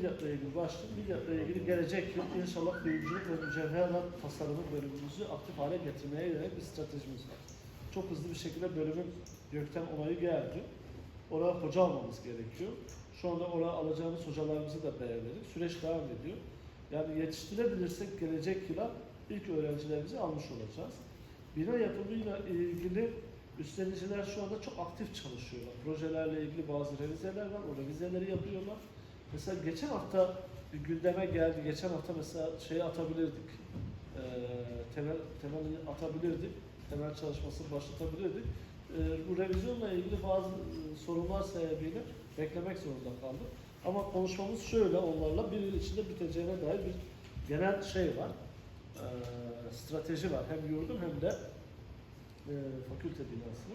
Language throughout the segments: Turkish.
Midyat'la ilgili başlık, Midyat'la ilgili gelecek yıl inşallah kuyumculuk ve mücevherat tasarımı bölümümüzü aktif hale getirmeye yönelik bir stratejimiz var. Çok hızlı bir şekilde bölümün gökten onayı geldi. Oraya hoca almamız gerekiyor. Şu anda oraya alacağımız hocalarımızı da belirledik. Süreç devam ediyor. Yani yetiştirebilirsek gelecek yıla ilk öğrencilerimizi almış olacağız. Bina yapımıyla ilgili üstleniciler şu anda çok aktif çalışıyorlar. Projelerle ilgili bazı revizeler var. O revizeleri yapıyorlar. Mesela geçen hafta bir gündeme geldi. Geçen hafta mesela şeyi atabilirdik. Ee, temel temelini atabilirdik. Temel çalışmasını başlatabilirdik. Ee, bu revizyonla ilgili bazı e, sorunlar sebebiyle beklemek zorunda kaldık. Ama konuşmamız şöyle onlarla bir yıl içinde biteceğine dair bir genel şey var. Ee, strateji var. Hem yurdun hem de e, fakülte binası.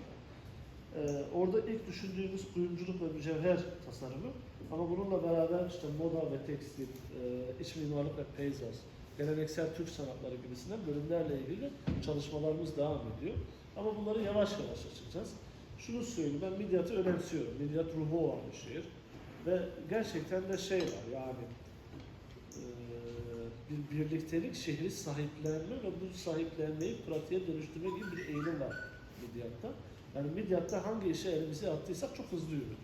Ee, orada ilk düşündüğümüz kuyumculuk ve mücevher tasarımı ama bununla beraber işte moda ve tekstil, e, iç mimarlık ve peyzaj, geleneksel Türk sanatları gibisinden bölümlerle ilgili çalışmalarımız devam ediyor. Ama bunları yavaş yavaş açacağız. Şunu söyleyeyim, ben Midyat'ı önemsiyorum. Midyat ruhu olan bir şehir. Ve gerçekten de şey var yani e, bir birliktelik, şehri sahiplenme ve bu sahiplenmeyi pratiğe dönüştürme gibi bir eğilim var Midyat'ta. Yani Midyat'ta hangi işe elimizi attıysak çok hızlı yürüdük.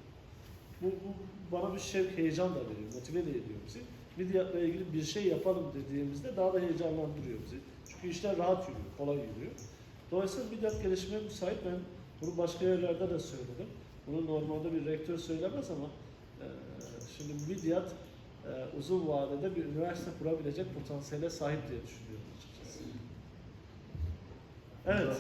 Bu, bu bana bir şevk, heyecan da veriyor, motive de ediyor bizi. Midyat'la ilgili bir şey yapalım dediğimizde daha da heyecanlandırıyor bizi. Çünkü işler rahat yürüyor, kolay yürüyor. Dolayısıyla Midyat gelişmeye müsait. Ben bunu başka yerlerde de söyledim. Bunu normalde bir rektör söylemez ama e, şimdi Midyat e, uzun vadede bir üniversite kurabilecek potansiyele sahip diye düşünüyorum açıkçası. Evet.